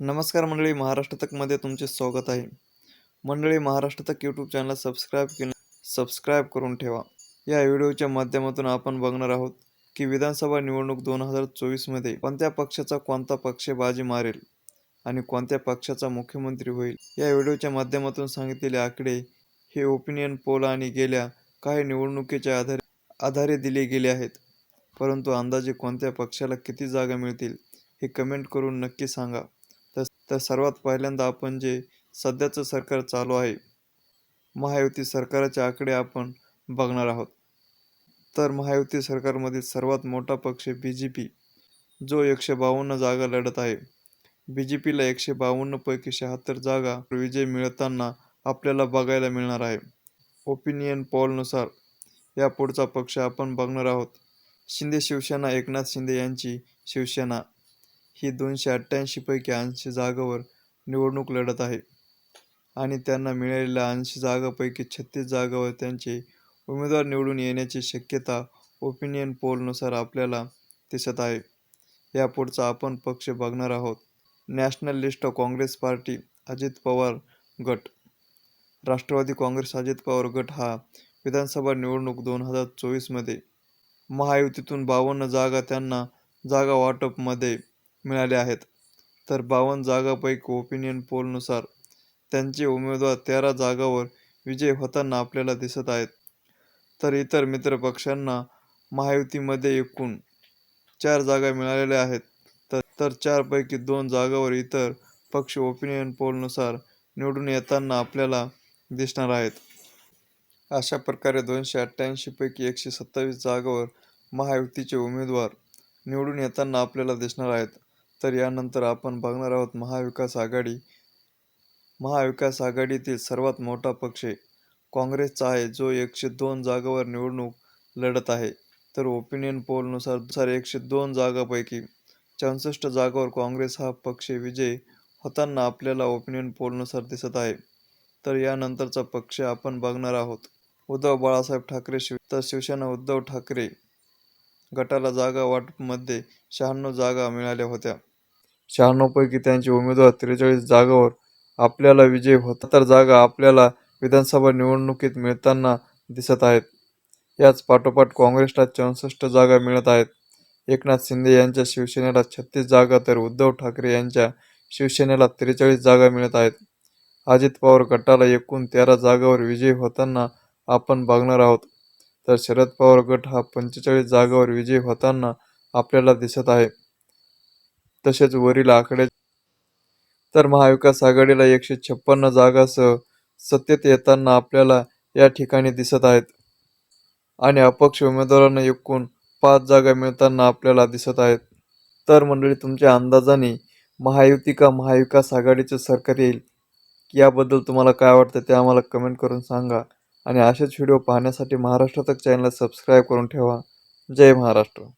नमस्कार मंडळी महाराष्ट्र तकमध्ये तुमचे स्वागत आहे. मंडळी Maharashtra Tak YouTube channel subscribe केलं सबस्क्राईब करून ठेवा. या व्हिडिओच्या माध्यमातून आपण बघणार आहोत की विधानसभा निवडणूक दोन हजार चोवीसमध्ये कोणत्या पक्षाचा कोणता पक्ष बाजी मारेल आणि कोणत्या पक्षाचा मुख्यमंत्री होईल? या व्हिडिओच्या माध्यमातून सांगितलेले आकडे हे ओपिनियन पोल आणि गेल्या काही निवडणुकीच्या आधारे आधारे दिले गेले आहेत. परंतु अंदाजे कोणत्या पक्षाला किती जागा मिळतील हे कमेंट करून नक्की सांगा. तर सर्वात पहिल्यांदा आपण जे सध्याचं सरकार चालू आहे महायुती सरकाराचे आकडे आपण बघणार आहोत. तर महायुती सरकारमधील सर्वात मोठा पक्ष बी जे पी जो एकशे बावन्न जागा लढत आहे. बी जे पीला एकशे बावन्नपैकी शहात्तर जागा विजय मिळताना आपल्याला बघायला मिळणार आहे. ओपिनियन पॉलनुसार या पुढचा पक्ष आपण बघणार आहोत. शिंदे शिवसेना एकनाथ शिंदे यांची शिवसेना. ही दोनशे अठ्ठ्याऐंशीपैकी ऐंशी जागावर निवडणूक लढत आहे. आणि त्यांना मिळालेल्या ऐंशी जागापैकी छत्तीस जागावर त्यांचे उमेदवार निवडून येण्याची शक्यता ओपिनियन पोलनुसार आपल्याला दिसत आहे. यापुढचा आपण पक्ष बघणार आहोत. Nationalist Congress party Ajit Pawar गट. राष्ट्रवादी काँग्रेस अजित पवार गट हा विधानसभा निवडणूक दोन हजार चोवीसमध्ये महायुतीतून बावन्न जागा त्यांना जागा वाटपमध्ये मिळाल्या आहेत. तर बावन्न जागापैकी ओपिनियन पोलनुसार त्यांचे उमेदवार तेरा जागावर विजय होताना आपल्याला दिसत आहेत. तर इतर मित्रपक्षांना महायुतीमध्ये एकूण चार जागा मिळालेल्या आहेत. तर तर चारपैकी दोन जागावर इतर पक्ष ओपिनियन पोलनुसार निवडून येताना आपल्याला दिसणार आहेत. अशा प्रकारे दोनशे अठ्ठ्याऐंशीपैकी एकशे सत्तावीस जागावर महायुतीचे उमेदवार निवडून येताना आपल्याला दिसणार आहेत. तर यानंतर आपण बघणार आहोत महाविकास आघाडी. महाविकास आघाडीतील सर्वात मोठा पक्ष काँग्रेसचा आहे जो एकशे दोन जागावर निवडणूक लढत आहे. तर ओपिनियन पोलनुसार दुसार एकशे दोन जागापैकी चौसष्ट जागावर काँग्रेस हा पक्ष विजय होताना आपल्याला ओपिनियन पोलनुसार दिसत आहे. तर यानंतरचा पक्ष आपण बघणार आहोत. उद्धव बाळासाहेब ठाकरे शिव तर शिवसेना उद्धव ठाकरे गटाला जागा वाटपमध्ये शहाण्णव जागा मिळाल्या होत्या. शहाण्णवपैकी त्यांचे उमेदवार त्रेचाळीस जागावर आपल्याला विजय होता. तर जागा आपल्याला विधानसभा निवडणुकीत मिळताना दिसत आहेत. याच पाठोपाठ काँग्रेसला चौसष्ट जागा मिळत आहेत. एकनाथ शिंदे यांच्या शिवसेनेला छत्तीस जागा तर उद्धव ठाकरे यांच्या शिवसेनेला त्रेचाळीस जागा मिळत आहेत. अजित पवार गटाला एकूण तेरा जागावर विजय होताना आपण बघणार आहोत. तर शरद पवार गट हा पंचेचाळीस जागावर विजय होताना आपल्याला दिसत आहे. तसेच वरील आकडे तर महाविकास आघाडीला एकशे छप्पन्न जागासह सत्तेत येताना आपल्याला या ठिकाणी दिसत आहेत. आणि अपक्ष उमेदवारांना एकूण पाच जागा मिळताना आपल्याला दिसत आहेत. तर मंडळी तुमच्या अंदाजाने महायुती का महाविकास आघाडीचं सरकार येईल? याबद्दल तुम्हाला काय वाटतं ते आम्हाला कमेंट करून सांगा. आणि असेच व्हिडिओ पाहण्यासाठी महाराष्ट्रातक चॅनलला सबस्क्राईब करून ठेवा. जय महाराष्ट्र.